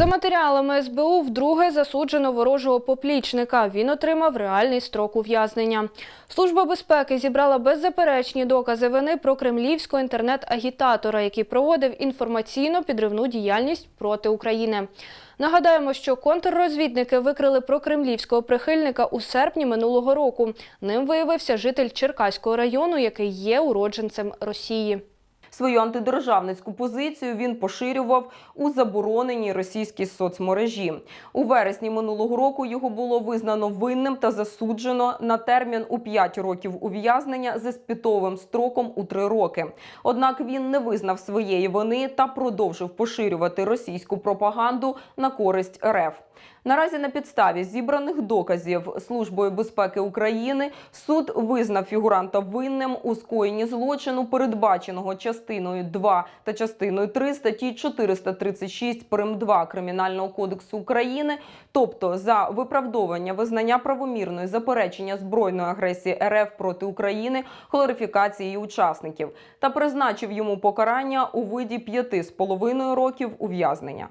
За матеріалами СБУ вдруге засуджено ворожого поплічника. Він отримав реальний строк ув'язнення. Служба безпеки зібрала беззаперечні докази вини про кремлівського інтернет-агітатора, який проводив інформаційно-підривну діяльність проти України. Нагадаємо, що контррозвідники викрили прокремлівського прихильника у серпні минулого року. Ним виявився житель Черкаського району, який є уродженцем Росії. Свою антидержавницьку позицію він поширював у забороненій російській соцмережі. У вересні минулого року його було визнано винним та засуджено на термін у 5 років ув'язнення з іспитовим строком у 3 роки. Однак він не визнав своєї вини та продовжив поширювати російську пропаганду на користь РФ. Наразі на підставі зібраних доказів Службою безпеки України суд визнав фігуранта винним у скоєнні злочину, передбаченого частиною 2 та частиною 3 статті 436 прим. 2 Кримінального кодексу України, тобто за виправдовування визнання правомірної заперечення збройної агресії РФ проти України, хлорифікації учасників, та призначив йому покарання у виді п'яти з половиною років ув'язнення.